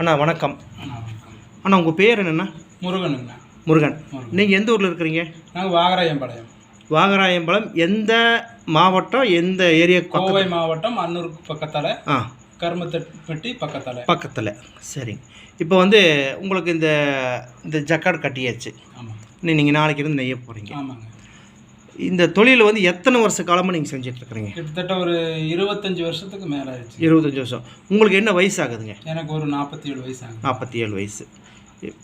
அண்ணா வணக்கம். அண்ணா, உங்கள் பேர் என்னண்ணா? முருகனுங்கண்ணா முருகன். முருகன். நீங்கள் எந்த ஊரில் இருக்கிறீங்க? நாங்கள் வாகராயம்பாளையம். வாகராயம்பலம் எந்த மாவட்டம் எந்த ஏரியா கோவை மாவட்டம் அன்னூருக்கு பக்கத்தால் ஆ. கருமத்தப்பட்டி பக்கத்தால். பக்கத்தில். சரிங்க. இப்போ வந்து உங்களுக்கு இந்த இந்த ஜக்காடு கட்டியாச்சு. ஆமாம் நீங்கள் நாளைக்கு இருந்து நெய்ய போகிறீங்க ஆமாங்க. இந்த தொழில் வந்து எத்தனை வருஷ காலமாக நீங்கள் செஞ்சிட்ருக்கிறீங்க? கிட்டத்தட்ட ஒரு இருபத்தஞ்சி வருஷத்துக்கு மேலே ஆயிடுச்சு இருபத்தஞ்சி வருஷம். உங்களுக்கு என்ன வயசு ஆகுதுங்க எனக்கு ஒரு நாற்பத்தி ஏழு வயசு ஆகுது நாற்பத்தி ஏழு வயசு.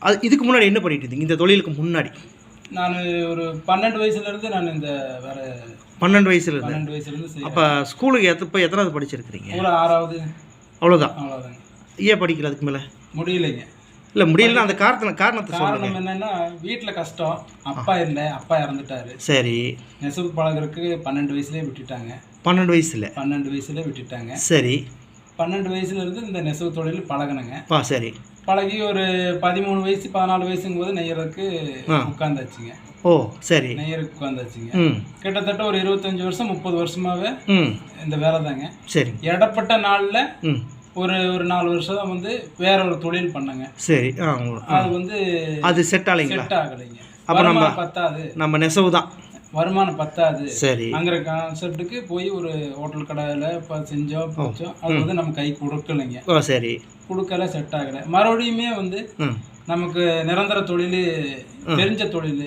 அது இதுக்கு முன்னாடி என்ன பண்ணிட்டு இருந்தீங்க? இந்த தொழிலுக்கு முன்னாடி. நான் ஒரு பன்னெண்டு வயசுலேருந்து நான் இந்த வேற பன்னெண்டு வயசுல இருந்து பன்னெண்டு வயசுலேருந்து அப்போ ஸ்கூலுக்கு எத்தப்போ எத்தனாவது படிச்சிருக்கிறீங்க? ஒரு ஆறாவது. அவ்வளோதான் அவ்வளோதாங்க ஏன் படிக்கல அதுக்கு மேலே? முடியலைங்க. இல்லை முடியலன்னா அந்த காரணத்தை காரணத்தை சொல்லுங்க. காரணம் என்னன்னா வீட்டில் கஷ்டம். அப்பா இல்லை அப்பா இறந்துட்டாரு. சரி. நெசவு பழகுறதுக்கு பன்னெண்டு வயசுலேயே விட்டுட்டாங்க. பன்னெண்டு வயசுல? பன்னெண்டு வயசுலேயே விட்டுட்டாங்க. சரி. பன்னெண்டு வயசுல இருந்து இந்த நெசவு தொழில் பழகினங்க. பா சரி. பழகி ஒரு பதிமூணு வயசு பதினாலு வயசுங்கும் போது நெய்யறதுக்கு. உட்காந்தாச்சுங்க. ஓ சரி. நெய்யறதுக்கு உட்காந்தாச்சுங்க. ம். கிட்டத்தட்ட ஒரு இருபத்தஞ்சு வருஷம் முப்பது வருஷமாவே ம். இந்த வேலை தாங்க சரி. இடப்பட்ட நாளில் ம். ஒரு ஒரு நாலு வருஷம் வந்து வேற ஒரு தொழில் பண்ணங்க. சரி ஆ அது வந்து அது செட் ஆகலைங்களா? செட் ஆகலைங்க. அப்ப நம்ம- பத்தாது. நம்ம நெசவு தான் வருமானம் பத்தாது. சரி. அங்கிற கான்செப்டுக்கு போய் ஒரு ஹோட்டல் கடையில் இப்போ செஞ்சோம் போச்சோம் அது வந்து நம்ம கை கொடுக்கலைங்க. ஓ சரி. கொடுக்கல செட் ஆகலை. மறுபடியுமே வந்து நமக்கு நிரந்தர தொழில் தெரிஞ்ச தொழில்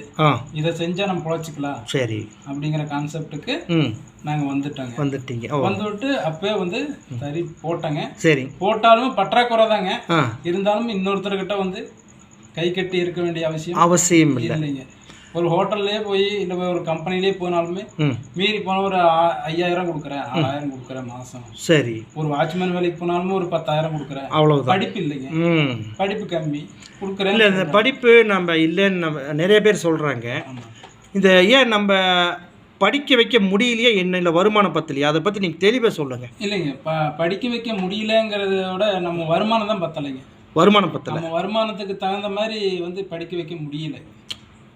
இதை செஞ்சா நம்ம பொழைச்சிக்கலாம் சரி. அப்படிங்கிற கான்செப்டுக்கு ம். நாங்க வந்துட்டோங்க. வந்துட்டீங்க. வந்துவிட்டு அப்பவே வந்து சரி போட்டோங்க. சரி. போட்டாலும் பற்றாக்குறை தாங்க. இருந்தாலும் இன்னொருத்தர்கிட்ட வந்து கை கட்டி இருக்க வேண்டிய அவசியம் அவசியம் இல்லை. இல்லைங்க. ஒரு ஹோட்டல்லே போய் இல்லை ஒரு கம்பெனிலே போனாலுமே மீறி போன ஒரு ஐயாயிரம் கொடுக்குறேன் ஆறாயிரம் கொடுக்குறேன் மாசம். சரி. ஒரு வாட்ச்மேன் வேலைக்கு போனாலுமே ஒரு பத்தாயிரம் கொடுக்குறேன். அவ்வளவுதான். படிப்பு இல்லைங்க. படிப்பு கம்மி. கொடுக்குறேன் இல்லை இந்த படிப்பு நம்ம இல்லைன்னு நம்ம நிறைய பேர் சொல்கிறாங்க. இந்த ஏன் நம்ம படிக்க வைக்க முடியலையே என்ன இல்லை வருமானம் பத்தலையா? அதை பற்றி நீங்கள் தெளிவாக சொல்லுங்கள் இல்லைங்க. ப படிக்க வைக்க முடியலங்கிறத விட நம்ம வருமானம் தான் பத்தலைங்க. வருமானம் பத்தலை. நம்ம வருமானத்துக்கு தகுந்த மாதிரி வந்து படிக்க வைக்க முடியல.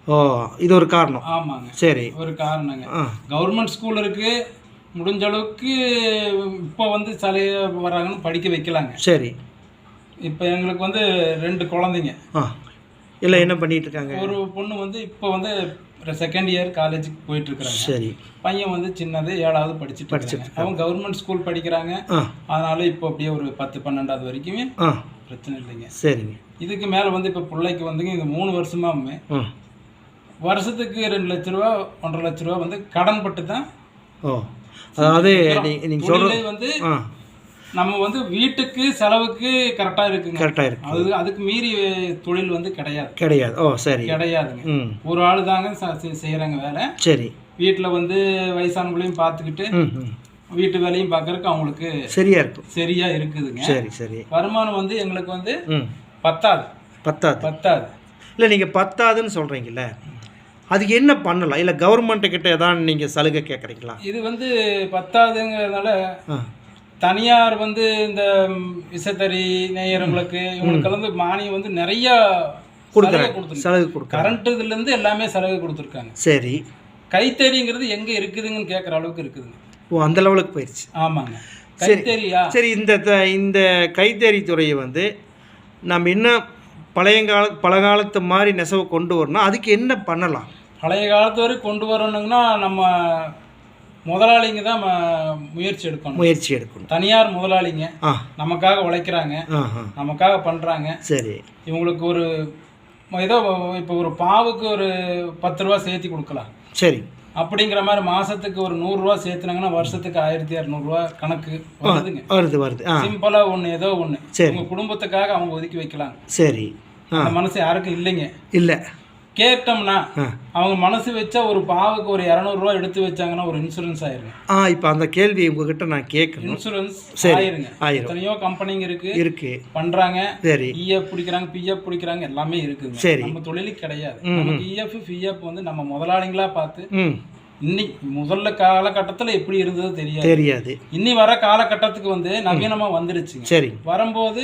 ஓ இது ஒரு காரணம். ஆமாங்க. சரி. ஒரு காரணங்க. கவர்மெண்ட் ஸ்கூல் இருக்கு. முடிஞ்ச அளவுக்கு இப்போ வந்து சலுகை வராங்கன்னு படிக்க வைக்கலாங்க. சரி. இப்போ எங்களுக்கு வந்து ரெண்டு குழந்தைங்க. ஆ. இல்லை என்ன பண்ணிட்டு இருக்காங்க? ஒரு பொண்ணு வந்து இப்போ வந்து செகண்ட் இயர் காலேஜுக்கு போயிட்டு இருக்கிறாங்க. சரி. பையன் வந்து சின்னது ஏழாவது படிச்சுட்டு இருக்காங்க. அவங்க கவர்மெண்ட் ஸ்கூல் படிக்கிறாங்க. அதனால இப்போ அப்படியே ஒரு பத்து பன்னெண்டாவது வரைக்குமே பிரச்சனை இல்லைங்க. சரிங்க. இதுக்கு மேலே வந்து இப்போ பிள்ளைக்கு வந்துங்க இந்த மூணு வருஷமாமே. ஆ. வருஷத்துக்கு ரெண்டு லட்ச ரூபா ஒன்றரை லட்ச ரூபா வந்து கடன் பட்டு தான் ஓ. அதாவது நீங்கள் நீங்கள் சொல்கிற தொழிலே வந்து நம்ம வந்து வீட்டுக்கு செலவுக்கு கரெக்டாக இருக்குங்க. கரெக்டாக இருக்கு. அது அதுக்கு மீறி தொழில் வந்து கிடையாது. கிடையாது. ஓ சரி. கிடையாதுங்க. ஒரு ஆள் தாங்க ச- செ- செய்யறாங்க வேலை. சரி. வீட்டில் வந்து வயசானவங்களையும் பார்த்துக்கிட்டு வீட்டு வேலையும் பார்க்கறதுக்கு அவங்களுக்கு சரியா இருக்கும் சரியா இருக்குதுங்க. சரி சரி. வருமானம் வந்து எங்களுக்கு வந்து பத்தாது. பத்தாது. பத்தாது. இல்லை நீங்கள் பத்தாதுன்னு சொல்கிறீங்கல்ல அதுக்கு என்ன பண்ணலாம்? இல்லை கவர்மெண்ட்டு கிட்ட ஏதாவது நீங்கள் சலுகை கேட்குறீங்களா இது வந்து பத்தாதுங்கிறதுனால தனியார் வந்து இந்த விசைத்தறி நேயர்களுக்கு இவங்களுக்கெல்லாம் வந்து மானியம் வந்து நிறைய கொடுக்குறாங்க. கொடுத்துருக்காங்க சலுகை கொடுக்குறாங்க. கரண்ட் இதுல இருந்து எல்லாமே சலுகை கொடுத்துருக்காங்க. சரி. கைத்தறிங்கிறது எங்க இருக்குதுங்கன்னு கேட்குற அளவுக்கு இருக்குதுங்க ஓ அந்த லெவலுக்கு போயிடுச்சு ஆமாங்க. கைத்தறியா? சரி இந்த இந்த கைத்தறி துறையை வந்து நம்ம இன்னும் பழையங்கால பழங்காலத்து மாதிரி நெசவு கொண்டு வரணும். அதுக்கு என்ன பண்ணலாம்? பழைய காலத்து வரை கொண்டு வரணுங்கன்னா நம்ம முதலாளிங்க தான் முயற்சி எடுக்கணும். முயற்சி எடுக்கணும். தனியார் முதலாளிங்க. நமக்காக உழைக்கிறாங்க. நமக்காக பண்றாங்க. சரி. இவங்களுக்கு ஒரு ஏதோ இப்போ ஒரு பாவுக்கு ஒரு பத்து ரூபா சேர்த்தி கொடுக்கலாம். சரி. அப்படிங்கிற மாதிரி மாசத்துக்கு ஒரு நூறுரூவா சேர்த்துனாங்கன்னா வருஷத்துக்கு ஆயிரத்தி இரநூறுவா கணக்கு வருதுங்க. வருது வருது. ஆ. சிம்பிளா ஒண்ணு ஏதோ ஒண்ணு. சரி. உங்க குடும்பத்துக்காக அவங்க ஒதுக்கி வைக்கலாம். சரி. மனசு யாருக்கும் இல்லைங்க. இல்லை. கேட்டோம்னா அவங்க மனசு வச்சா ஒரு பாவுக்கு ஒரு இரநூறுவா எடுத்து வச்சாங்கன்னா ஒரு இன்சூரன்ஸ் ஆயிருங்க. ஆ இப்போ அந்த கேள்வி உங்ககிட்ட நான் கேட்கணும். இன்சூரன்ஸ் சரி. ஆயிருங்க. ஆயிரும். எத்தனையோ கம்பெனிங்க இருக்கு. இருக்கு. பண்றாங்க. சரி. இஎஃப் பிடிக்கிறாங்க பிஎஃப் பிடிக்கிறாங்க எல்லாமே இருக்குங்க. சரி. நம்ம தொழிலுக்கு கிடையாது. நமக்கு இஎஃப் பிஎஃப் வந்து நம்ம முதலாளிங்களா பார்த்து இன்னைக்கு முதல்ல காலகட்டத்துல எப்படி இருந்தது தெரியாது. தெரியாது. இன்னி வர காலகட்டத்துக்கு வந்து நவீனமா வந்துருச்சுங்க. சரி. வரும்போது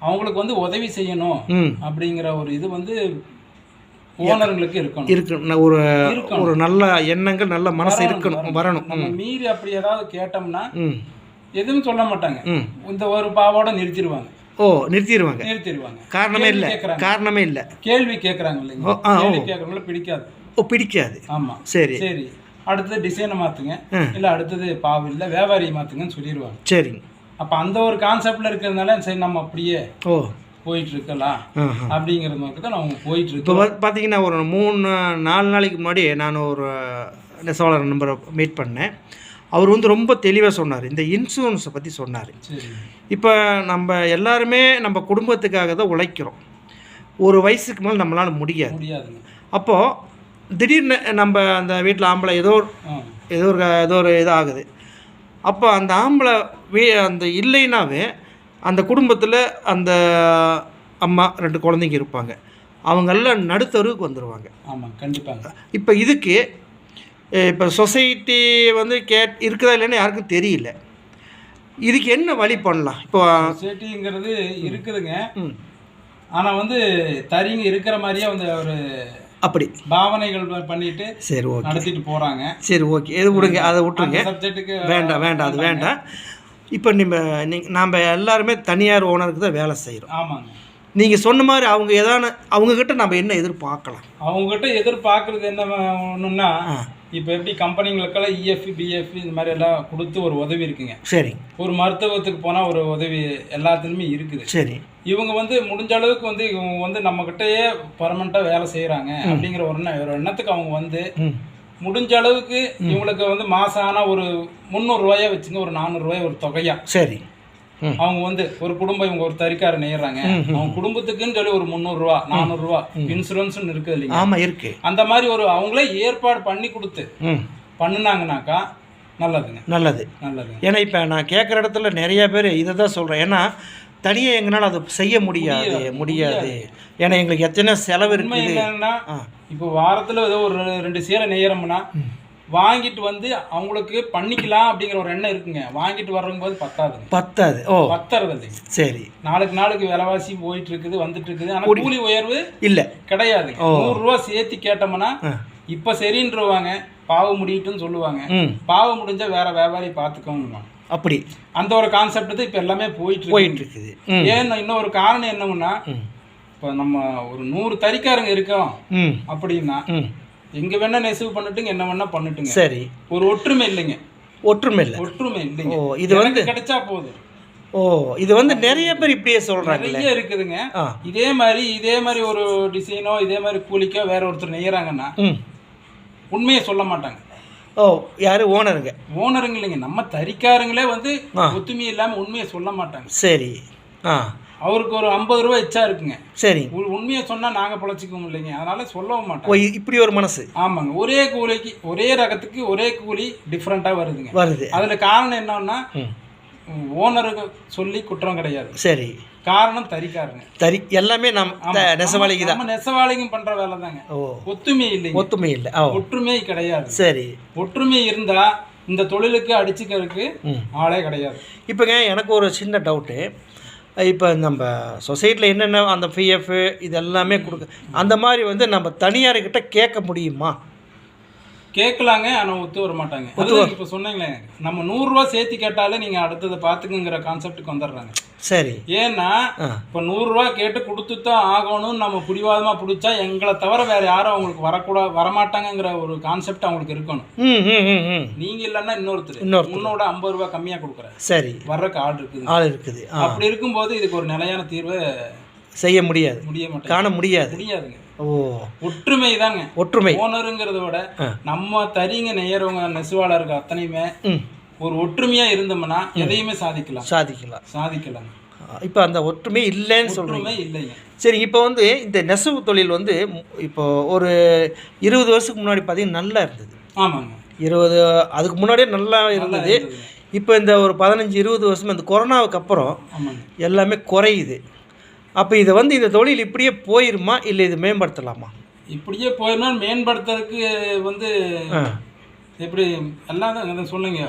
அவங்களுக்கு வந்து உதவி செய்யணும் அப்படிங்கிற ஒரு இது வந்து ஓனருங்களுக்கு இருக்கணும். இருக்கு ந- ஒரு இருக்கணும். ஒரு நல்ல எண்ணங்கள் நல்ல மனசு இருக்கணும் வரணும். மீறி அப்படி ஏதாவது கேட்டோம்னா எதுவும் சொல்ல மாட்டாங்க. இந்த ஒரு பாவோட நிறுத்திடுவாங்க. ஓ நிறுத்திடுவாங்க. நிறுத்திடுவாங்க. காரணமே இல்லை. காரணமே இல்லை. கேள்வி கேட்கறாங்க இல்லைங்க. கேள்வி கேட்கறவங்கள பிடிக்காது. ஓ பிடிக்காது. ஆமா. சரி. சரி. அடுத்தது டிசைனை மாத்துங்க. ம். இல்ல அடுத்தது பாவு இல்ல வியாபாரியை மாத்துங்கன்னு சொல்லிடுவாங்க. சரிங்க. அப்ப அந்த ஒரு கான்செப்ட்ல இருக்கிறதுனால சரி நம்ம அப்படியே ஓ. போயிட்டு இருக்கலாம் ஆஹா. அப்படிங்கிற மாதிரி தான் நம்ம போயிட்டு இப்போ இருக்கோம் வந்து பார்த்தீங்கன்னா ஒரு மூணு நாலு நாளைக்கு முன்னாடி நான் ஒரு நெசவாளர் நம்பரை மீட் பண்ணேன். அவர் வந்து ரொம்ப தெளிவாக சொன்னார். இந்த இன்சூரன்ஸை பற்றி சொன்னார். இப்போ நம்ம எல்லாருமே நம்ம குடும்பத்துக்காக தான் உழைக்கிறோம். ஒரு வயசுக்கு மேலே நம்மளால் முடியாது. அப்போது திடீர்னு நம்ம அந்த வீட்டில் ஆம்பளை ஏதோ ஏதோ ஒரு ஏதோ ஒரு இது ஆகுது. அப்போ அந்த ஆம்பளை வீ அந்த இல்லைனாவே அந்த குடும்பத்தில் அந்த அம்மா ரெண்டு குழந்தைங்க இருப்பாங்க. அவங்கெல்லாம் நடுத்தருவுக்கு வந்துடுவாங்க ஆமா கண்டிப்பாங்க. இப்போ இதுக்கு இப்போ சொசைட்டி வந்து கேட் இருக்குதா இல்லைன்னு யாருக்கும் தெரியல. இதுக்கு என்ன வழி பண்ணலாம்? இப்போ சொசைட்டிங்கிறது இருக்குதுங்க. ம். ஆனா வந்து தறிங்க இருக்கிற மாதிரியே வந்து ஒரு அப்படி. பாவனைகள் பண்ணிட்டு சரி ஓகே. நடத்திட்டு போறாங்க. சரி ஓகே. இது விடுங்க அதை விட்டுருங்க. வேண்டாம் வேண்டாம் அது வேண்டாம். இப்போ நம்ம நீங்க நாம் எல்லாருமே தனியார் ஓனருக்கு தான் வேலை செய்கிறோம் ஆமாங்க. நீங்கள் சொன்ன மாதிரி அவங்க எதான அவங்கக்கிட்ட நம்ம என்ன எதிர்பார்க்கலாம்? அவங்ககிட்ட எதிர்பார்க்கறது என்ன ஒன்றுன்னா இப்போ எப்படி கம்பெனிங்களுக்கெல்லாம் இஎஃப்இ பிஎஃப் இந்த மாதிரி எல்லாம் கொடுத்து ஒரு உதவி இருக்குங்க. சரிங்க ஒரு மருத்துவத்துக்கு போனால் ஒரு உதவி எல்லாத்துலேயுமே இருக்குது. சரி. இவங்க வந்து முடிஞ்ச அளவுக்கு வந்து இவங்க வந்து நம்மக்கிட்டயே பர்மனெண்ட்டாக வேலை செய்கிறாங்க அப்படிங்கிற ஒரு ஒரு எண்ணத்துக்கு அவங்க வந்து முடிஞ்ச அளவுக்கு இவங்களுக்கு வந்து மாதம் ஆனால் ஒரு முந்நூறுரூவாயா வச்சுங்க ஒரு நானூறுரூவாய் ஒரு தொகையா. சரி. அவங்க வந்து ஒரு குடும்பம் இவங்க ஒரு தறிக்கார நெய்யறாங்க அவங்க குடும்பத்துக்குன்னு சொல்லி ஒரு முந்நூறுரூவா நானூறுரூவா இன்சூரன்ஸ்னு இருக்குது இல்லைங்க. ஆமாம் இருக்கு. அந்த மாதிரி ஒரு அவங்களே ஏற்பாடு பண்ணி கொடுத்து பண்ணுனாங்கனாக்கா நல்லதுங்க. நல்லது. நல்லதுங்க. ஏன்னா இப்போ நான் கேட்குற இடத்துல நிறைய பேர் இதை தான் சொல்கிறேன் ஏன்னா தனியாக எங்களால் அதை செய்ய முடியாது முடியாது ஏன்னா எங்களுக்கு எத்தனை செலவு இருக்குது. என்னன்னா இப்போ வாரத்துல ஏதோ ஒரு ரெண்டு சேலை நெய்யறோம்னா வாங்கிட்டு வந்து அவங்களுக்கு பண்ணிக்கலாம் அப்படிங்கிற ஒரு எண்ணம் இருக்குங்க. வாங்கிட்டு வர்றபோது பத்தாதுங்க பத்தாது. ஓ. பத்தறது சரி. நாளுக்கு நாளுக்கு விலைவாசி போயிட்டு இருக்குது வந்துட்டு இருக்குது ஆனா கூலி உயர்வு இல்லை. கிடையாதுங்க நூறு ரூபா சேர்த்து கேட்டோம்னா இப்ப சரின்றவாங்க பாவ முடியட்டும்னு சொல்லுவாங்க. ம். பாவ முடிஞ்சா வேற வியாபாரி பார்த்துக்கோங்க அப்படி. அந்த ஒரு கான்செப்ட் தான் இப்ப எல்லாமே போயிட்டு போயிட்டு இருக்குது. ம். ஏன்னா இன்னொரு காரணம் என்னன்னா இப்போ நம்ம ஒரு நூறு தறிக்காரங்க இருக்கோம் அப்படின்னா எங்க வேணா நெசவு பண்ணட்டுங்க என்ன வேணா பண்ணட்டுங்க. சரி. ஒரு ஒற்றுமை இல்லைங்க. ஒற்றுமை இல்லை. ஒற்றுமை இல்லைங்க. ஓ இது வந்து கிடைச்சா போதும். ஓ இது வந்து நிறைய பேர் இப்படியே சொல்கிறாங்கல்ல நிறைய இருக்குதுங்க. இதே மாதிரி இதே மாதிரி ஒரு டிசைனோ இதே மாதிரி கூலிக்கோ வேற ஒருத்தர் நெய்யறாங்கன்னா உண்மையை சொல்ல மாட்டாங்க. ஓ யார்? ஓனருங்க. ஓனருங்க இல்லைங்க. நம்ம தறிக்காரங்களே வந்து ஆ. ஒத்துமை இல்லாம உண்மையை சொல்ல மாட்டாங்க. சரி. ஆ. அவருக்கு ஒரு ஐம்பது ரூபா எச்சா இருக்குங்க. சரி. உண்மையை சொன்னா நாங்க பொழைச்சிக்கவும் இல்லைங்க. அதனால சொல்லவும் மாட்டோம் இப்படி ஒரு மனசு. ஆமாங்க. ஒரே கூலிக்கு ஒரே ரகத்துக்கு ஒரே கூலி டிஃப்ரெண்டா வருதுங்க. வருது. அதுல காரணம் என்னன்னா ஓனருக்கு சொல்லி குற்றம் கிடையாது. சரி. காரணம் தறிக்காரங்க தறி எல்லாமே நம். நெசவாளிக்கு தான். நெசவாளிக்கும் பண்ற வேலை தாங்க ஒத்துமை இல்லைங்க. ஒத்துமை இல்லை. ஒற்றுமை கிடையாது. சரி. ஒற்றுமை இருந்தா இந்த தொழிலுக்கு அடிச்சுக்கிறதுக்கு ஆளே கிடையாது. இப்போங்க எனக்கு ஒரு சின்ன டவுட்டு. இப்போ நம்ம சொசைட்டியில் என்னென்ன அந்த பிஎஃப் இது எல்லாமே கொடுக்க அந்த மாதிரி வந்து நம்ம தனியார்கிட்ட கேட்க முடியுமா? கேட்கலாங்க ஆனா ஒத்து வர மாட்டாங்க அதுதான் இப்ப சொன்னீங்களே நம்ம நூறு ரூபாய் சேர்த்து கேட்டாலே நீங்க அடுத்ததை பாத்துக்குங்கிற கான்செப்டுக்கு வந்துடுறாங்க. சரி. ஏன்னா இப்ப நூறு ரூபாய் கேட்டு கொடுத்து தான் ஆகணும்னு நம்ம பிடிவாதமா பிடிச்சா எங்களை தவிர வேற யாரும் அவங்களுக்கு வரக்கூடாது வரமாட்டாங்கங்கிற ஒரு கான்செப்ட் அவங்களுக்கு இருக்கணும். ம் ம் ம் ம். நீங்க இல்லைன்னா இன்னொருத்தர். இன்னொருத்தர். முன்னோட ஐம்பது ரூபாய் கம்மியா கொடுக்குறேன் சரி. வர்றக்கு ஆள் இருக்குது. ஆள் இருக்குது. அப்படி இருக்கும்போது இதுக்கு ஒரு நிலையான தீர்வு செய்ய முடியாது. முடிய மாட்டேங்குது. காண முடியாது. முடியாதுங்க. ஓ. ஒற்றுமை தாங்க. ஒற்றுமை. ஓனருங்கிறத விட. நம்ம தறிங்க நெய்யறவங்க நெசவாளர்கள் அத்தனையுமே ஒரு ஒற்றுமையா இருந்தோம்னா எதையுமே சாதிக்கலாம். சாதிக்கலாம். சாதிக்கலாம் இப்போ அந்த ஒற்றுமை இல்லைன்னு சொல்கிறீங்க ஒற்றுமை இல்லைங்க. சரி இப்போ வந்து இந்த நெசவு தொழில் வந்து இப்போ ஒரு இருபது வருஷத்துக்கு முன்னாடி பார்த்தீங்கன்னா நல்லா இருந்தது. ஆமாங்க. இருபது அதுக்கு முன்னாடியே நல்லா இருந்தது. இப்போ இந்த ஒரு பதினஞ்சு இருபது வருஷமா இந்த கொரோனாவுக்கு அப்புறம் எல்லாமே குறையுது. அப்போ இதை வந்து இந்த தொழில் இப்படியே போயிருமா? இல்லை இது மேம்படுத்தலாமா? இப்படியே போயினா மேம்படுத்துறதுக்கு வந்து எப்படி எல்லாம் தான் சொல்லுங்க.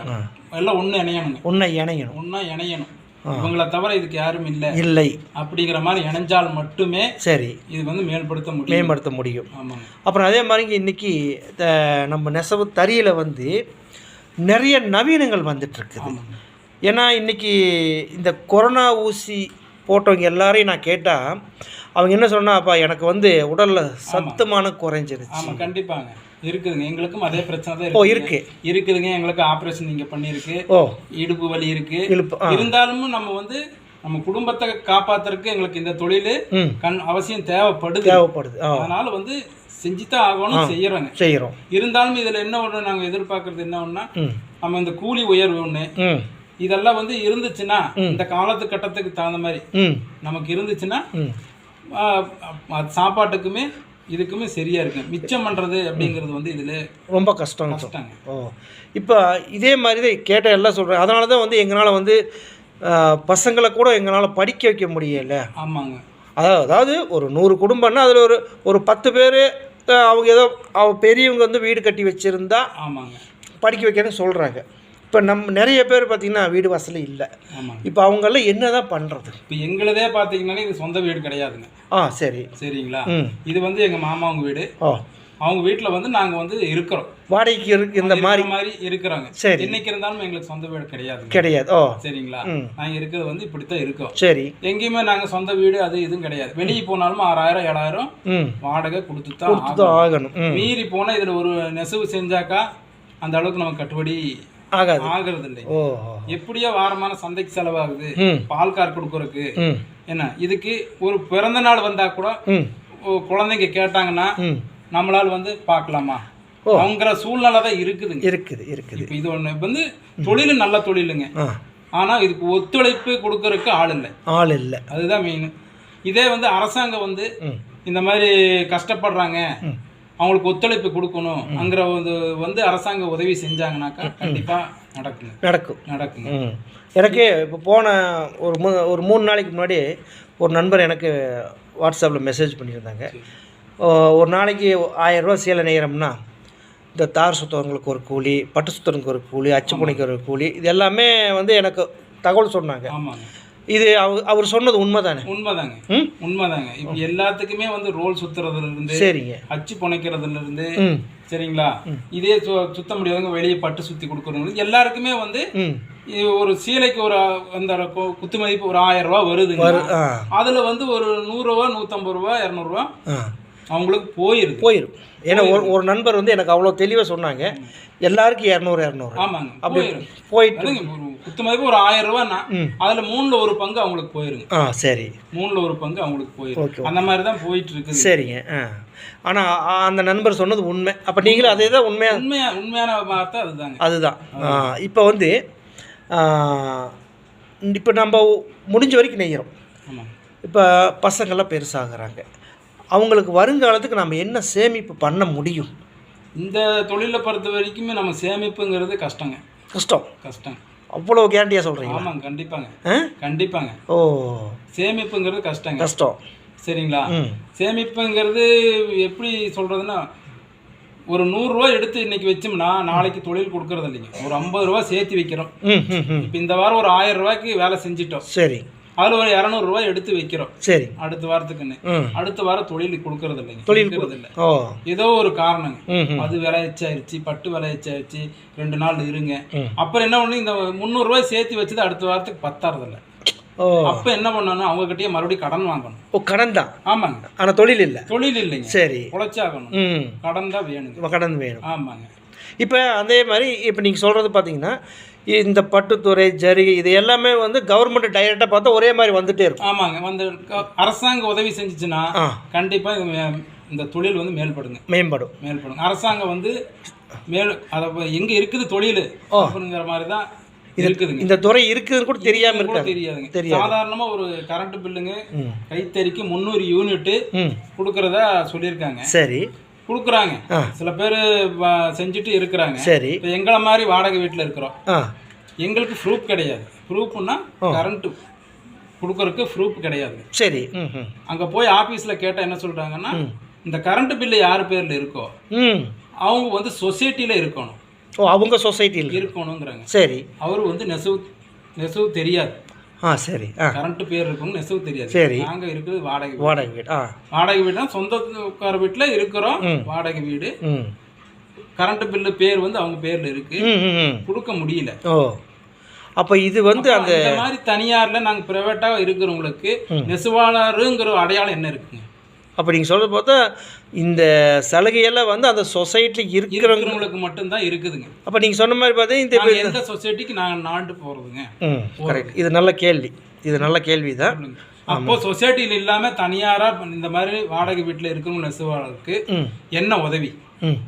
எல்லாம் ஒண்ணு இணையணுங்க. ஒன்றை இணையணும். ஒண்ணா இணையணும். இவங்களை தவிர இதுக்கு யாரும் இல்லை. இல்லை. அப்படிங்கிற மாதிரி இணைஞ்சால் மட்டுமே சரி. இது வந்து மேம்படுத்த முடியும். மேம்படுத்த முடியும். ஆமாங்க. அப்புறம் அதே மாதிரிங்க இன்னைக்கு த- நம்ம நெசவு தறியில் வந்து நிறைய நவீனங்கள் வந்துட்டு இருக்குது. ஆமாங்க. ஏன்னா இன்னைக்கு இந்த கொரோனா ஊசி போட்டவங்க எல்லாரையும் நான் கேட்டால் அவங்க என்ன சொன்னாப்பா எனக்கு வந்து உடலில் சத்துமான குறைஞ்சிருச்சு. ஆமா கண்டிப்பாங்க. இருக்குதுங்க. எங்களுக்கும் அதே பிரச்சனை தான் ஓ இருக்கு இருக்கு. இருக்குதுங்க. எங்களுக்கு ஆபரேஷன் நீங்க பண்ணிருக்கு ஓ. இடுப்பு வலி இருக்கு. இழுப்பு ஆ. இருந்தாலும் நம்ம வந்து நம்ம குடும்பத்தை காப்பாத்துறதுக்கு எங்களுக்கு இந்த தொழில் கண் அவசியம் தேவைப்படுது. தேவைப்படுது அதனால வந்து செஞ்சுதான் ஆகணும் செய்யறோங்க. செய்கிறோம் இருந்தாலும் இதுல என்ன ஒண்ணு நாங்க எதிர்பார்க்கறது என்ன ம். நம்ம இந்த கூலி உயர்வு ஒண்ணு இதெல்லாம் வந்து இருந்துச்சுன்னா இந்த காலத்து கட்டத்துக்கு தகுந்த மாதிரி நமக்கு இருந்துச்சுன்னா சாப்பாட்டுக்குமே இதுக்குமே சரியா இருக்கு. மிச்சம் பண்றது அப்படிங்கிறது வந்து இதுல ரொம்ப கஷ்டம் கஷ்டங்க. ஓ. இப்போ இதே மாதிரி தான் கேட்ட எல்லாம் சொல்கிறேன் அதனால தான் வந்து எங்களால் வந்து பசங்களை கூட எங்களால் படிக்க வைக்க முடியல. ஆமாங்க. அதாவது அதாவது ஒரு நூறு குடும்பம்னா அதில் ஒரு ஒரு பத்து பேர் அவங்க ஏதோ அவ பெரியவங்க வந்து வீடு கட்டி வச்சுருந்தா ஆமாங்க. படிக்க வைக்கிறேன்னு சொல்கிறாங்க இப்போ நம்ம நிறைய பேர் பார்த்திங்கன்னா வீடு வசதி இல்லை. இப்போ அவங்கெல்லாம் என்ன தான் பண்ணுறது இப்போ எங்களுதே பார்த்தீங்கன்னா இது சொந்த வீடு கிடையாதுங்க. ஆ சரி. சரிங்களா? இது வந்து எங்க மாமாவுங்க வீடு. ஓ. அவங்க வீட்டில் வந்து நாங்க வந்து இருக்கிறோம். வாடகைக்கு இருக்கு இந்த மாதிரி மாதிரி இருக்கிறாங்க. சரி. இன்னைக்கு இருந்தாலும் எங்களுக்கு சொந்த வீடு கிடையாதுங்க. கிடையாது. ஓ. சரிங்களா? ம். நாங்க இருக்கிறது வந்து இப்படித்தான் இருக்கோம். சரி. எங்கேயுமே நாங்க சொந்த வீடு அது இதுவும் கிடையாது. வெளியே போனாலும் ஆறாயிரம் ஏழாயிரம் வாடகை கொடுத்து தான் ஆகணும். மீறி போனா இதுல ஒரு நெசவு செஞ்சாக்கா அந்த அளவுக்கு நமக்கு கட்டுப்படி ஆகாது. ஆகிறது இல்லை எப்படியோ வாரமான சந்தைக்கு செலவாகுது. பால் கார் கொடுக்கறதுக்கு. என்ன? இதுக்கு ஒரு பிறந்த நாள் வந்தா கூட குழந்தைங்க கேட்டாங்கன்னா நம்மளால வந்து பார்க்கலாமா. அவங்கிற சூழ்நிலை தான் இருக்குதுங்க. இருக்குது இருக்குது. இது ஒண்ணு வந்து தொழில் நல்ல தொழிலுங்க. ஆ. ஆனா இதுக்கு ஒத்துழைப்பு கொடுக்கறதுக்கு ஆள் இல்லை. ஆள் இல்லை. அதுதான் மெயின் இதே வந்து அரசாங்கம் வந்து இந்த மாதிரி கஷ்டப்படுறாங்க. அவங்களுக்கு ஒத்துழைப்பு கொடுக்கணும் அங்கிற வந்து அரசாங்கம் உதவி செஞ்சாங்கனாக்கா கண்டிப்பா நடக்குங்க. நடக்கும். நடக்குங்க. ம். எனக்கு இப்போ போன ஒரு மூ ஒரு மூணு நாளைக்கு முன்னாடி ஒரு நண்பர் எனக்கு வாட்ஸ்அப்பில் மெசேஜ் பண்ணியிருந்தாங்க. ஒரு நாளைக்கு ஆயிரரூவா சேலை நெய்கிறோம்னா இந்த தார் சுத்தவங்களுக்கு ஒரு கூலி பட்டு சுத்தவங்களுக்கு ஒரு கூலி அச்சு புனைக்கு ஒரு கூலி இது எல்லாமே வந்து எனக்கு தகவல் சொன்னாங்க. ஆமாங்க. இது அவர் அவர் சொன்னது உண்மை தானே உண்மைதாங்க உண்மைதாங்க. இப்போ எல்லாத்துக்குமே வந்து ரோல் சுத்துறதுல இருந்து சரிங்க. அச்சு புனைக்கிறதுல இருந்து சரிங்களா? இதே சுத்த முடியாதவங்க வெளியே பட்டு சுத்தி கொடுக்குறவங்க எல்லாருக்குமே வந்து ஒரு சீலைக்கு ஒரு அந்த குத்து மதிப்பு ஒரு ஆயிரம் ரூபாய் வருதுங்க. அதுல வந்து ஒரு நூறு ரூபா நூத்தம்பது ரூபா இரநூறுவா அவங்களுக்கு போயிடும் ஏன்னா ஒரு ஒரு நண்பர் வந்து எனக்கு அவ்வளோ தெளிவாக சொன்னாங்க. எல்லாருக்கும் இரநூறு இரநூறு. ஆமாங்க. அப்படி போயிரும். போயிட்டு அதுங்க ஒரு ஆயிரம் ம். அதுல மூணுல ஒரு பங்கு அவங்களுக்கு போயிருங்க. ஆ சரி. மூணுல ஒரு பங்கு அவங்களுக்கு போயிரும் ஓகே அந்த மாதிரி தான் போயிட்டு இருக்குது சரிங்க ஆ ஆனால் அந்த நண்பர் சொன்னது உண்மை. அப்போ நீங்களும் அதே தான் உண்மையாக உண்மையா உண்மையான வார்த்தை அதுதாங்க. அதுதான். இப்போ வந்து இப்போ நம்ம முடிஞ்ச வரைக்கும் நெய்கிறோம் ஆமாங்க. இப்போ பசங்கள்லாம் பெருசாகிறாங்க. அவங்களுக்கு வருங்காலத்துக்கு நம்ம என்ன சேமிப்பு பண்ண முடியும்? இந்த தொழிலை பொறுத்த வரைக்குமே நம்ம சேமிப்புங்கிறது கஷ்டங்க. கஷ்டம். கஷ்டம். அவ்வளோ கேரண்டியாக சொல்கிறீங்களா ஆமாங்க கண்டிப்பாங்க. கண்டிப்பாங்க. ஓ. சேமிப்புங்கிறது கஷ்டங்க. கஷ்டம். சரிங்களா? சேமிப்புங்கிறது எப்படி சொல்றதுன்னா ஒரு நூறுரூவா எடுத்து இன்னைக்கு வச்சோம்னா நாளைக்கு தொழில் கொடுக்கறது இல்லைங்க. ஒரு ஐம்பது ரூபா சேர்த்து வைக்கிறோம். இப்போ இந்த வாரம் ஒரு ஆயிரம் ரூபாய்க்கு வேலை செஞ்சிட்டோம். சரி. அதில் ஒரு இரநூறுவா எடுத்து வைக்கிறோம். சரி. அடுத்த வாரத்துக்குன்னு. அடுத்த வாரம் தொழில் கொடுக்கறது இல்லைங்க. தொழில் இல்லை. ஏதோ ஒரு காரணங்க. அது விலை எச்சாயிருச்சு பட்டு விலை எச்சாயிருச்சு ரெண்டு நாள் இருங்க. அப்புறம் என்ன பண்ணு இந்த முந்நூறுரூவாய் சேர்த்து வச்சது அடுத்த வாரத்துக்கு பத்தாறதில்ல. ஓ. அப்போ என்ன பண்ணணும்? அவங்க கிட்டயே மறுபடியும் கடன் வாங்கணும். ஓ கடன் தான். ஆமாங்க. ஆனால் தொழில் இல்லை. தொழில் இல்லைங்க. சரி. உழைச்சாகணும். கடன் தான் வேணுங்க. கடன் வேணும். ஆமாங்க. இப்போ அதே மாதிரி இப்போ நீங்கள் சொல்கிறது பார்த்தீங்கன்னா இந்த பட்டுத்துறை ஜரிகை இது எல்லாமே வந்து கவர்மெண்ட் டைரெக்டாக பார்த்தா ஒரே மாதிரி வந்துட்டே இருக்கும். ஆமாங்க வந்து அரசாங்கம் உதவி செஞ்சுச்சுன்னா ஆ. கண்டிப்பா இது மே- இந்த தொழில் வந்து மேல்படுங்க மேம்படும். மேல்படும் அரசாங்கம் வந்து மேல் அதை எங்க இருக்குது தொழில். அப்படிங்கிற மாதிரி தான் இருக்குதுங்க. இந்த துறை இருக்குதுன்னு கூட தெரியாமல் கூட இருக்காது தெரியாதுங்க. தெரியாது. சாதாரணமா ஒரு கரண்ட் பில்லுங்க கைத்தறிக்கு முந்நூறு யூனிட்டு ம். கொடுக்கறதா சொல்லியிருக்காங்க. சரி. கொடுக்குறாங்க. சில பேர் செஞ்சுட்டு இருக்கிறாங்க. சரி. இப்போ எங்களை மாதிரி வாடகை வீட்டில் இருக்கிறோம். எங்களுக்கு ப்ரூஃப் கிடையாது. ப்ரூஃப்னா கரண்ட் கொடுக்கறதுக்கு ப்ரூஃப் கிடையாது. சரி. அங்கே போய் ஆஃபீஸில் கேட்டால் என்ன சொல்கிறாங்கன்னா இந்த கரண்ட் பில்லு யார் பேரில் இருக்கோ ம். அவங்க வந்து சொசைட்டியில் இருக்கணும். ஓ அவங்க சொசைட்டியில் இருக்கணுங்கிறாங்க. சரி. அவர் வந்து நெசவு நெசவு தெரியாது. ஆ சரி. ஆ. கரண்ட் பேர் இருக்கணும் நெசவு தெரியாது. சரி. நாங்கள் இருக்கிறது வாடகை வீடு. வாடகை வீடு. ஆ. வாடகை வீடுனா சொந்தக்கார வீட்டில் இருக்கிறோம். வாடகை வீடு. கரண்ட் பில்லு பேர் வந்து அவங்க பேரில் இருக்கு. கொடுக்க முடியல. ஓ. அப்போ இது வந்து அந்த மாதிரி தனியார்ல நாங்க பிரைவேட்டா இருக்கிறவங்களுக்கு நெசவாளருங்கிற அடையாளம் என்ன இருக்குங்க? அப்போ நீங்கள் சொல்கிறது பார்த்தா இந்த சலுகையெல்லாம் வந்து அந்த இருக்கிறவங்க இருக்கிறவங்களுக்கு மட்டும்தான் இருக்குதுங்க. அப்போ நீங்கள் சொன்ன மாதிரி பார்த்தா இந்த எந்த சொசைட்டிக்கு நாங்க நாண்டு போறதுங்க? ம் கரெக்ட் இது நல்ல கேள்வி. இது நல்ல கேள்வி தான் அப்போ சொசைட்டியில் இல்லாம தனியாரா இந்த மாதிரி வாடகை வீட்டுல இருக்கிறவங்க நெசவாளருக்கு என்ன உதவி? ம்.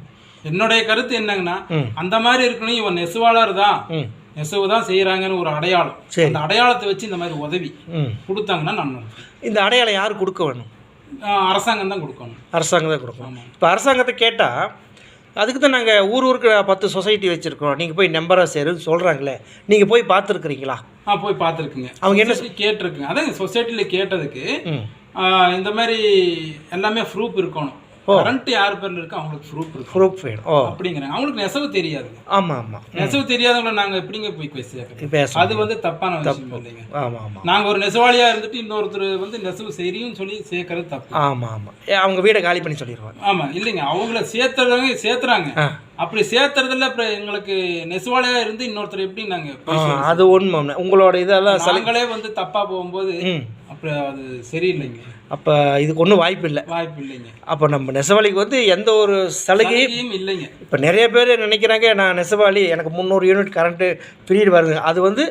என்னுடைய கருத்து என்னங்கன்னா. அந்த மாதிரி இருக்கணும் இவன் நெசவாளர் தான் நெசவு தான் செய்யறாங்கன்னு ஒரு அடையாளம். அந்த அடையாளத்தை வச்சு இந்த மாதிரி உதவி கொடுத்தாங்கன்னா நான் இந்த அடையாளம் யார் கொடுக்க வேணும்? அரசாங்கம் தான் கொடுக்கணும். அரசாங்கம் தான் கொடுக்கணும். இப்போ அரசாங்கத்தை கேட்டால் அதுக்கு தான் நாங்கள் ஊர் ஊருக்கு பத்து சொசைட்டி வச்சுருக்கோம். நீங்கள் போய் நம்பராக சேருன்னு சொல்கிறாங்களே நீங்கள் போய் பார்த்துருக்குறீங்களா? ஆ போய் பார்த்துருக்குங்க. அவங்க என்ன கேட்டிருக்குங்க. அதான் சொசைட்டியில் கேட்டதுக்கு இந்த மாதிரி எல்லாமே ப்ரூஃப் இருக்கணும். கரண்ட் யார் பேர்ல இருக்கு அவங்களுக்கு ப்ரூஃப் இருக்கு ப்ரூஃப் வேணும். ஓ. அப்படிங்கிறாங்க அவங்களுக்கு நெசவு தெரியாதுங்க ஆமாம் ஆமாம் நெசவு தெரியாதவங்கள நாங்க எப்படிங்க போய் பேச அது வந்து தப்பான விஷயம் இல்லைங்க. ஆமாம் ஆமாம் நாங்க ஒரு நெசவாளியா இருந்துட்டு இன்னொருத்தர் வந்து நெசவு செய்யும் சொல்லி சேர்க்கறது தப்பு. ஆமாம் ஆமாம் அவங்க வீடை காலி பண்ணி சொல்லிடுவாங்க ஆமா இல்லைங்க. அவங்கள சேர்த்துறவங்க சேர்த்துறாங்க. அப்படி சேர்த்துறதுல அப்புறம் எங்களுக்கு நெசவாளியா இருந்து இன்னொருத்தர் எப்படி நாங்க ஆ, போய் சேர்க்கறது? அது உண்மை உங்களோட இதெல்லாம் சலு நாங்களே வந்து தப்பா போகும்போது அப்புறம் அது சரியில்லைங்க. அப்போ இதுக்கு ஒன்றும் வாய்ப்பு இல்லை வாய்ப்பு இல்லைங்க அப்போ நம்ம நெசவாளிக்கு வந்து எந்த ஒரு சலுகையும் இல்லைங்க. இப்போ நிறைய பேர் நினைக்கிறாங்க நான் நெசவாளி எனக்கு முந்நூறு யூனிட் கரண்ட்டு ஃப்ரீ வருது. அது வந்து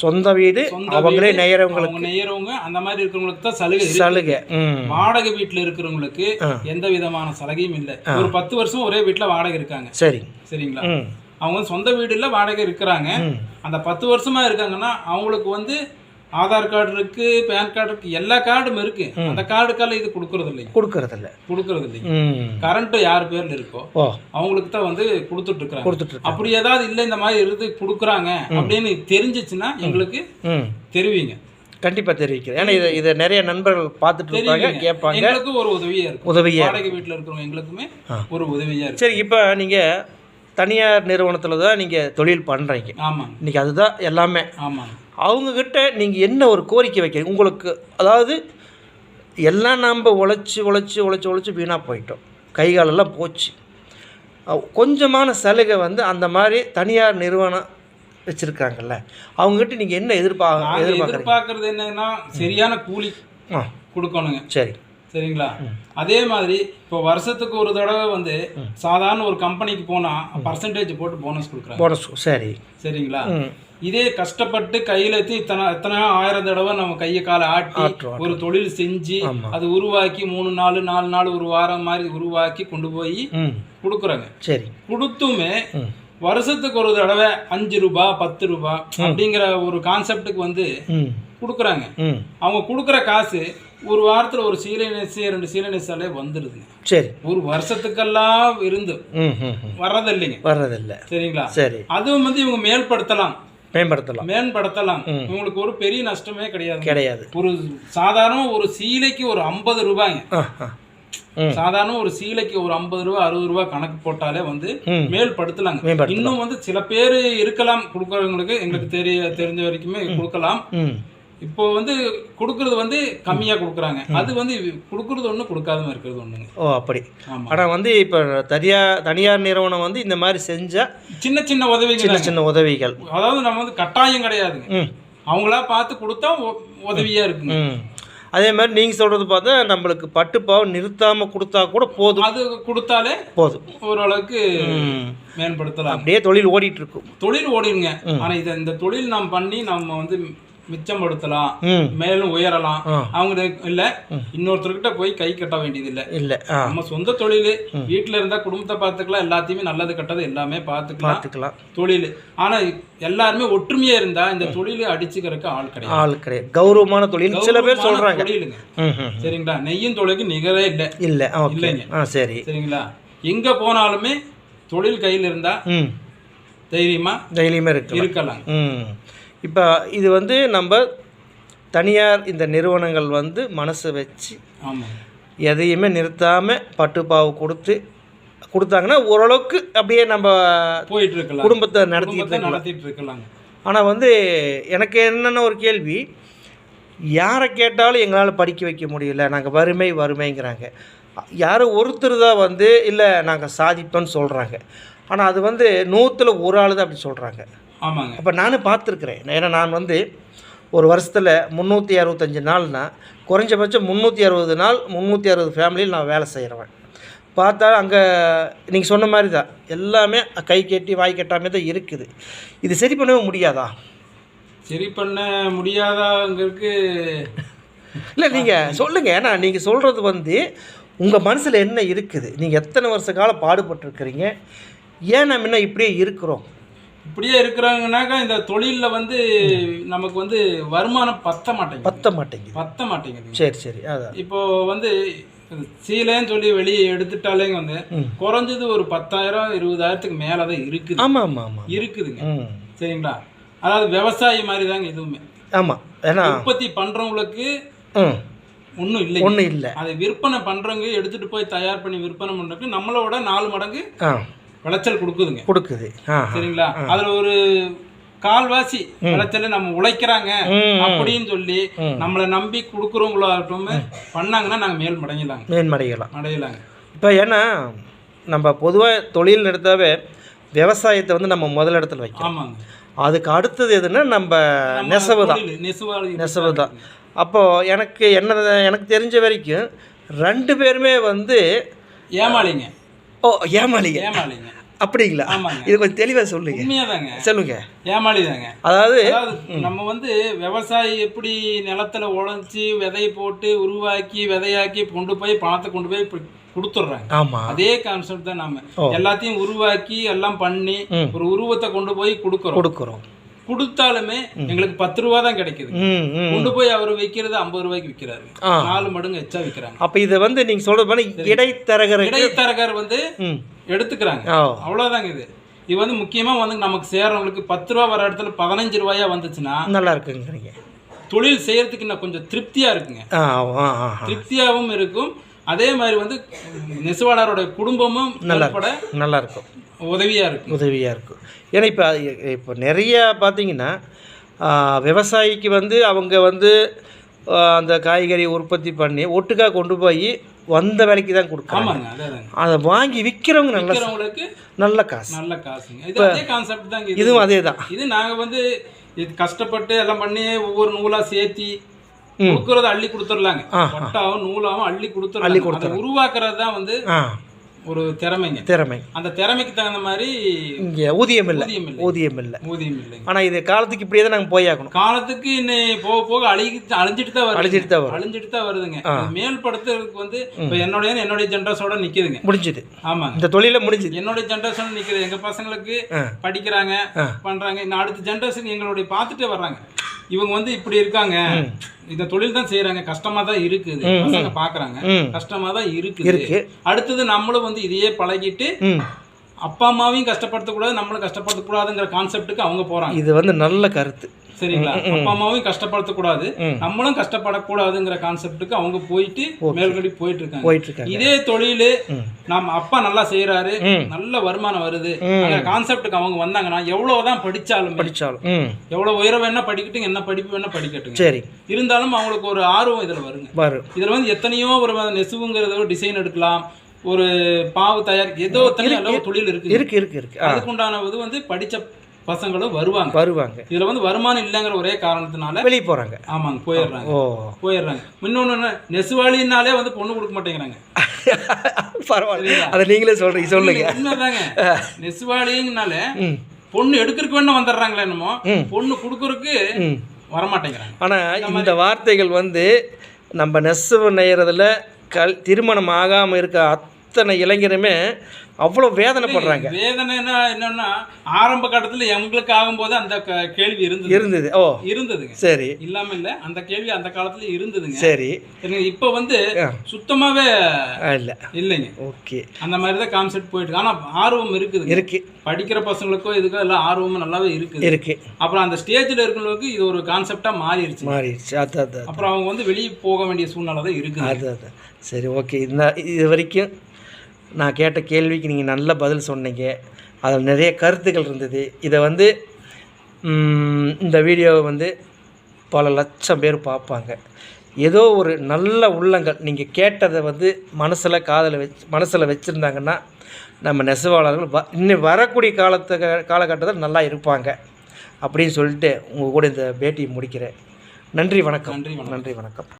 சொந்த வீடு அவங்களே வீடு, நெய்யறவங்களுக்கு நெய்யறவங்க அந்த மாதிரி இருக்கிறவங்களுக்கு தான் சலுகை. சலுகை வாடகை வீட்டுல இருக்கிறவங்களுக்கு எந்த விதமான சலுகையும் இல்லை. ஒரு பத்து வருஷம் ஒரே வீட்டுல வாடகை இருக்காங்க. சரி. சரிங்களா? அவங்க சொந்த வீடுல வாடகை இருக்கிறாங்க. அந்த பத்து வருஷமா இருக்காங்கன்னா அவங்களுக்கு வந்து ஆதார் கார்டு இருக்கு பேன் கார்டு இருக்கு எல்லா கார்டும் இருக்கு. அந்த கார்டுக்கெல்லாம் இது கொடுக்கறது இல்லைங்க கொடுக்கறதில்ல. கொடுக்கறது இல்லைங்க கரண்ட் யார் பேர்ல இருக்கோ அவங்களுக்கு தான் வந்து கொடுத்துட்டு இருக்காங்க. கொடுத்துட்ருக்கேன் அப்படி ஏதாவது இல்லை இந்த மாதிரி இருந்து கொடுக்குறாங்க அப்படின்னு தெரிஞ்சிச்சுன்னா எங்களுக்கு தெரிவிங்க. கண்டிப்பாக தெரிவிக்கிறேன். ஏன்னா இதை இதை நிறைய நண்பர்கள் பார்த்துட்டு இருப்பாங்க கேட்பாங்க. எங்களுக்கு ஒரு உதவியா இருக்கும். உதவியா வாடகை வீட்டுல இருக்கிறவங்க எங்களுக்குமே. ஒரு உதவியா இருக்கு சரி இப்போ நீங்கள் தனியார் நிறுவனத்தில் தான் நீங்கள் தொழில் பண்ணுறீங்க ஆமாங்க. இன்றைக்கி அதுதான் எல்லாமே. ஆமாங்க. அவங்கக்கிட்ட நீங்கள் என்ன ஒரு கோரிக்கை வைக்கிறீங்க? உங்களுக்கு அதாவது எல்லாம் நாம் உழைச்சி உழைச்சி உழைச்சி உழைச்சி வீணாக போயிட்டோம். கை காலெல்லாம் போச்சு கொஞ்சமான சலுகை வந்து அந்த மாதிரி தனியார் நிறுவனம் வச்சுருக்காங்கல்ல அவங்ககிட்ட நீங்கள் என்ன எதிர்பா நாங்க எதிர்பார்க்குறீங்க? எதிர்பார்க்கறது என்னன்னா சரியான கூலி ஆ. கொடுக்கணுங்க. சரி. சரிங்களா? அதே மாதிரி இப்போ வருஷத்துக்கு ஒரு தடவை வந்து சாதாரண ஒரு கம்பெனிக்கு போனா பர்சன்டேஜ் போட்டு போனஸ் கொடுக்குறாங்க. போனஸ் சரி. சரிங்களா? இதே கஷ்டப்பட்டு கையில எடுத்து இத்தனை எத்தனை ஆயிரம் தடவை நம்ம கையை காலை ஆட்டி ஒரு தொழில் செஞ்சு. அது உருவாக்கி மூணு நாலு நாலு நாள் ஒரு வாரம் மாதிரி உருவாக்கி கொண்டு போய் கொடுக்குறாங்க. சரி. கொடுத்துமே வருஷத்துக்கு ஒரு தடவை அஞ்சு ரூபாய் பத்து ரூபாய் அப்படிங்கிற ஒரு கான்செப்டுக்கு வந்து கொடுக்குறாங்க. அவங்க கொடுக்குற காசு ஒரு வாரத்துல ஒரு சீலை நெசி ரெண்டு சீலை நெசாலே வந்துடுதுங்க சரி. ஒரு வருஷத்துக்கெல்லாம் இருந்து வர்றதில்லைங்க. வர்றதில்ல. சரிங்களா? சரி. அதுவும் வந்து இவங்க மேல்படுத்தலாம். மேம்படுத்தலாம். மேம்படுத்தலாம். இவங்களுக்கு ஒரு பெரிய நஷ்டமே கிடையாது. கிடையாது. ஒரு சாதாரண ஒரு சீலைக்கு ஒரு ஐம்பது ரூபாய்ங்க. ம். சாதாரண ஒரு சீலைக்கு ஒரு ஐம்பது ரூபா அறுபது ரூபா கணக்கு போட்டாலே வந்து ம். மேல்படுத்தலாங்க. மேம்படுத்தலாம். இன்னும் வந்து சில பேர் இருக்கலாம் கொடுக்கறவங்களுக்கு எங்களுக்கு தெரிய தெரிஞ்ச வரைக்குமே கொடுக்கலாம். இப்போ வந்து கொடுக்கறது வந்து கம்மியா கொடுக்குறாங்க. அது வந்து கொடுக்கறது ஒண்ணு கொடுக்காம இருக்கிறது ஒண்ணுங்க. ஓ அப்படி. ஆனால் வந்து இப்போ தனியார் தனியார் நிறுவனம் வந்து இந்த மாதிரி செஞ்சால் சின்ன சின்ன உதவிங்க சின்ன சின்ன உதவிகள். அதாவது நம்ம வந்து கட்டாயம் கிடையாதுங்க. அவங்களா பார்த்து கொடுத்தா உ- உதவியா இருக்குங்க. அதே மாதிரி நீங்கள் சொல்கிறது பார்த்தா நம்மளுக்கு பட்டுப்பாவை நிறுத்தாமல் கொடுத்தா கூட போதும். அது கொடுத்தாலே போதும். ஓரளவுக்கு மேம்படுத்தலாம். அப்படியே தொழில் ஓடிட்டு இருக்கும். தொழில் ஓடிடுங்க. ஆனா இத இந்த தொழில் நாம் பண்ணி நம்ம வந்து மிச்சப்படுத்தலாம் மேலும் உயரலாம். அவங்க இல்ல இன்னொருத்தர்கிட்ட போய் கை கட்ட வேண்டியது இல்ல இல்லை நம்ம சொந்த தொழில். வீட்டுல இருந்தா குடும்பத்தை பார்த்துக்கலாம் எல்லாத்தையுமே நல்லது கெட்டது எல்லாமே பார்த்துக்கலாம். பார்த்துக்கலாம். தொழில். ஆனா எல்லாருமே ஒற்றுமையா இருந்தா இந்த தொழிலை அடிச்சுக்கிறதுக்கு ஆள் கிடையாது. ஆள் கிடையாது. கௌரவமான தொழில். சில பேர் சொல்கிறாங்க தொழிலுங்க. சரிங்களா? நெய்யும் தொழிலுக்கு நிகரே இல்லை. இல்லை இல்லைங்க. சரி. சரிங்களா? எங்க போனாலுமே தொழில் கையில் இருந்தா தைரியமா தைரியமாக இருக்கலாம். இப்போ இது வந்து நம்ம தனியார் இந்த நிறுவனங்கள் வந்து மனசை வச்சு எதையுமே நிறுத்தாமல் பட்டுப்பாவு கொடுத்து கொடுத்தாங்கன்னா ஓரளவுக்கு அப்படியே நம்ம போயிட்டு இருக்கலாம் குடும்பத்தை நடத்திட்டு இருக்கலாம். நடத்திட்டு இருக்கலாங்க ஆனால் வந்து எனக்கு என்னென்ன ஒரு கேள்வி? யாரை கேட்டாலும் எங்களால் படிக்க வைக்க முடியல. நாங்கள் வறுமை வறுமைங்கிறாங்க. யாரும் ஒருத்தர் தான் வந்து இல்லை நாங்கள் சாதிப்போன்னு சொல்கிறாங்க ஆனால் அது வந்து நூற்றில் ஒரு ஆள் தான் அப்படி சொல்கிறாங்க ஆமாங்க. அப்போ நானும் பார்த்துருக்குறேன். ஏன்னா நான் வந்து ஒரு வருஷத்தில் முந்நூற்றி அறுபத்தஞ்சு நாள்னா குறைஞ்சபட்சம் முந்நூற்றி அறுபது நாள் முந்நூற்றி அறுபது ஃபேமிலியில் நான் வேலை செய்கிறவன் பார்த்தா அங்கே நீங்கள் சொன்ன மாதிரி தான் எல்லாமே கை கட்டி வாய் கட்டாமே தான் இருக்குது. இது சரி பண்ணவே முடியாதா? சரி பண்ண முடியாதாங்கிறதுக்கு இல்லை நீங்கள் சொல்லுங்கள் ஏன்னா நீங்கள் சொல்கிறது வந்து உங்கள் மனசில் என்ன இருக்குது? நீங்கள் எத்தனை வருஷ காலம் பாடுபட்டுருக்கிறீங்க? ஏன் நம்ம இன்னும் இப்படியே இருக்கிறோம்? இப்படியே இருக்கிறாங்கனாக்கா இந்த தொழிலில் வந்து நமக்கு வந்து வருமானம் பத்த மாட்டேங்குது. பத்த மாட்டேங்குது. பத்த மாட்டேங்குது. சரி சரி. அதான். இப்போ வந்து சீலைன்னு சொல்லி வெளியே எடுத்துட்டாலேங்க வந்து. குறைஞ்சது ஒரு பத்தாயிரம் இருபதாயிரத்துக்கு மேலே தான் இருக்குது. ஆமாம் ஆமாம் ஆமாம் இருக்குதுங்க. சரிங்களா? அதாவது விவசாயி மாதிரி தாங்க இதுவுமே ஆமாம் ஏன்னா உற்பத்தி பண்றவங்களுக்கு ம். ஒன்றும் இல்லை ஒன்றும் இல்லை. அதை விற்பனை பண்றவங்க எடுத்துட்டு போய் தயார் பண்ணி விற்பனை பண்றதுக்கு நம்மளோட நாலு மடங்கு விளைச்சல் கொடுக்குதுங்க. கொடுக்குது. சரிங்களா? அதுல ஒரு கால்வாசி விளைச்சல் நம்ம உழைக்கிறாங்க அப்படின்னு சொல்லி. நம்மளை நம்பி கொடுக்குறவங்களாகட்டும் பண்ணாங்கன்னா நாங்க மேல் மடங்கிடலாங்க மேன்மடையலாம் அடையலாங்க இப்போ ஏன்னா நம்ம பொதுவாக தொழில் நடத்தாவே விவசாயத்தை வந்து நம்ம முதல் இடத்துல வைக்கிறோம். ஆமாங்க. அதுக்கு அடுத்தது எதுன்னா நம்ம நெசவு தான். நெசவு தான். அப்போது எனக்கு என்ன எனக்கு தெரிஞ்ச வரைக்கும் ரெண்டு பேருமே வந்து ஏமாளிங்க. ஓ ஏமாளிங்க ஏமாளிங்க அப்படிங்களா. இது கொஞ்சம் தெளிவாக சொல்லுங்க. உண்மையாதாங்க. சொல்லுங்க. ஏமாளி தாங்க அதாவது நம்ம வந்து விவசாயி எப்படி நிலத்துல உழைச்சி விதை போட்டு உருவாக்கி விதையாக்கி கொண்டு போய் பணத்தை கொண்டு போய் கொடுத்துட்றாங்க. ஆமாம் அதே கான்செப்ட் தான் நாம. எல்லாத்தையும் உருவாக்கி எல்லாம் பண்ணி. ஒரு உருவத்தை கொண்டு போய் கொடுக்குறோம். கொடுக்குறோம். கொடுத்தாலுமே எங்களுக்கு பத்து ரூபா தான் கிடைக்குது. கொண்டு போய் அவர் விற்கிறது ஐம்பது ரூபாய்க்கு விற்கிறாரு. நாலு மடங்கு எச்சா விற்கிறாங்க அப்போ இதை வந்து நீங்கள் சொல்கிறது மாதிரி இடைத்தரகருக்கு இடைத்தரகர் வந்து எடுத்துக்கிறாங்க. அவ்வளவுதாங்க இது. இது வந்து முக்கியமா வந்து நமக்கு சேர்றவங்களுக்கு பத்து ரூபா வர இடத்துல பதினஞ்சு ரூபாயா வந்துச்சுன்னா நல்லா இருக்குங்கிறீங்க. தொழில் செய்யறதுக்கு இன்னும் கொஞ்சம் திருப்தியா இருக்குங்க. திருப்தியாகவும் இருக்கும். அதே மாதிரி வந்து நெசவாளரோட குடும்பமும் நலப்பட நல்லா இருக்கும். உதவியா இருக்கும். உதவியாக இருக்கும். ஏன்னா இப்போ இப்போ நிறைய பார்த்தீங்கன்னா விவசாயிக்கு வந்து அவங்க வந்து அந்த காய்கறி உற்பத்தி பண்ணி ஒட்டுக்கா கொண்டு போய் வந்த விலைக்கு தான் கொடுக்குறாங்க. அதை வாங்கி விற்கிறவங்க நல்ல நல்ல காசு. நல்ல காசுங்க. இது அதே கான்செப்ட் இது. இதுவும் அதே தான் இது நாங்க வந்து இது கஷ்டப்பட்டு எல்லாம் பண்ணி ஒவ்வொரு நூலா சேர்த்தி கொடுக்கறத அள்ளி கொடுத்துடலாங்க ஆ, பட்டாவும் நூலாவும் அள்ளி கொடுத்துடலாம் அதை உருவாக்குறது தான் வந்து ஒரு திறமைங்க. திறமை. அந்த திறமைக்கு தகுந்த மாதிரி இங்கே ஊதியம் இல்லை. ஊதியம் இல்லை. ஊதியம் இல்லை. ஆனால் இது காலத்துக்கு இப்படியே தான் நாங்கள் போயாகணும். காலத்துக்கு இன்னும் போக போக அழுகி அழிஞ்சிட்டு தான் வருது அழிஞ்சிட்டு தான் வரும் அழிஞ்சிட்டு தான் வருதுங்க. இது மேல்படுத்துறதுக்கு வந்து இப்போ என்னுடைய என்னுடைய ஜென்ரஸோட நிக்குதுங்க. முடிஞ்சுது. ஆமாங்க. இந்த தொழில முடிஞ்சுது. என்னுடைய ஜென்ரேஷன் நிக்குது. எங்க பசங்களுக்கு. படிக்கிறாங்க ஆ. பண்றாங்க. இந்த அடுத்த ஜென்ரேஷன் எங்களுடைய பார்த்துட்டே வர்றாங்க. இவங்க வந்து இப்படி இருக்காங்க. இந்த தொழில் தான் செய்யறாங்க கஷ்டமா தான் இருக்குது பசங்க பாக்குறாங்க. கஷ்டமா தான் இருக்குது. இருக்கு. அடுத்தது நம்மளும் வந்து இதையே பழகிட்டு அப்பா அம்மாவையும் கஷ்டப்படுத்தக்கூடாது நம்மளும் கஷ்டப்படுத்தக்கூடாதுங்கிற கான்செப்ட்டுக்கு அவங்க போறாங்க. இது வந்து நல்ல கருத்து. சரிங்களா? அப்பா அம்மாவையும் கஷ்டப்படுத்தக்கூடாது. ம். நம்மளும் கஷ்டப்படக்கூடாதுங்கிற கான்செப்ட்டுக்கு அவங்க போயிட்டு மேல்கடி போயிட்டு இருக்காங்க இதே தொழில். நம்ம அப்பா நல்லா செய்யறாரு. நல்ல வருமானம் வருது அந்த கான்செப்ட்டுக்கு அவங்க வந்தாங்கன்னா எவ்வளவுதான் படிச்சாலும் படித்தாலும் ம். எவ்வளவு உயரம் வேணா படிக்கட்டும் என்ன படிப்பு வேணா படிக்கட்டுங்க. சரி. இருந்தாலும் அவங்களுக்கு ஒரு ஆர்வம் இதுல வருங்க. வரும். இதுல வந்து எத்தனையோ ஒரு நெசுவுங்கிறத டிசைன் எடுக்கலாம் ஒரு பாவு தயார் ஏதோ எத்தனையோ அளவு தொழில் இருக்கு இருக்கு இருக்கு இருக்கு. அதுக்குண்டான இது வந்து படிச்ச பசங்களும் வருவாங்க. வருவாங்க. இதுல வந்து வருமானம் இல்லைங்கிற ஒரே காரணத்தினால வெளியே போகிறாங்க ஆமாங்க போயிடுறாங்க. ஓ. போயிடுறாங்க. இன்னொன்னு என்ன, நெசுவாளினாலே வந்து பொண்ணு கொடுக்க மாட்டேங்கிறாங்க. பரவாயில்ல. அதை நீங்களே சொல்கிறீங்க சொல்லுங்க. உண்மைதாங்க. நெசுவாளிங்கனால பொண்ணு எடுக்கிறதுக்கு வேணா வந்துடுறாங்களே என்னமோ. பொண்ணு கொடுக்கறதுக்கு வரமாட்டேங்கிறாங்க. ஆனால் இந்த வார்த்தைகள் வந்து நம்ம நெசவு நெய்யறதுல கல் திருமணம் ஆகாமல் இருக்க அத்தனை இளைஞருமே அவ்வளோ வேதனைப்படுறாங்க. வேதனைனா என்னன்னா ஆரம்ப கட்டத்துல எங்களுக்கு ஆகும்போது அந்த கேள்வி இருந்தது. இருந்தது. ஓ. இருந்ததுங்க. சரி. இல்லாம இல்ல அந்த கேள்வி அந்த காலத்துல இருந்ததுங்க. சரி. இப்ப வந்து ஆ. சுத்தமாவே இல்லை. இல்லைங்க. ஓகே. அந்த மாதிரி தான் கான்செப்ட் போயிட்டு இருக்கு. ஆனா ஆர்வம் இருக்குதுங்க. இருக்கு. படிக்கிற பசங்களுக்கோ இதுக்கோ எல்லாம் ஆர்வமும் நல்லாவே இருக்குது. இருக்கு. அப்புறம் அந்த ஸ்டேஜ்ல இருக்கிறவங்களுக்கு இது ஒரு கான்செப்டா மாறிடுச்சு. மாறிடுச்சு. அது அது. அப்புறம் அவங்க வந்து வெளியே போக வேண்டிய சூழ்நிலை தான் இருக்குது. அது அது. சரி ஓகே. இந்த இது வரைக்கும் நான் கேட்ட கேள்விக்கு நீங்கள் நல்ல பதில் சொன்னீங்க. அதில் நிறைய கருத்துக்கள் இருந்தது. இதை வந்து இந்த வீடியோவை வந்து பல லட்சம் பேர் பார்ப்பாங்க. ஏதோ ஒரு நல்ல உள்ளங்கள் நீங்கள் கேட்டதை வந்து மனசில் காதில் வச்சு மனசில் வச்சுருந்தாங்கன்னா நம்ம நெசவாளர்கள் வ இன்னும் வரக்கூடிய காலத்து காலகட்டத்தில் நல்லா இருப்பாங்க. அப்படின்னு சொல்லிட்டு உங்கள் கூட இந்த பேட்டியை முடிக்கிறேன். நன்றி வணக்கம். நன்றி நன்றி வணக்கம்.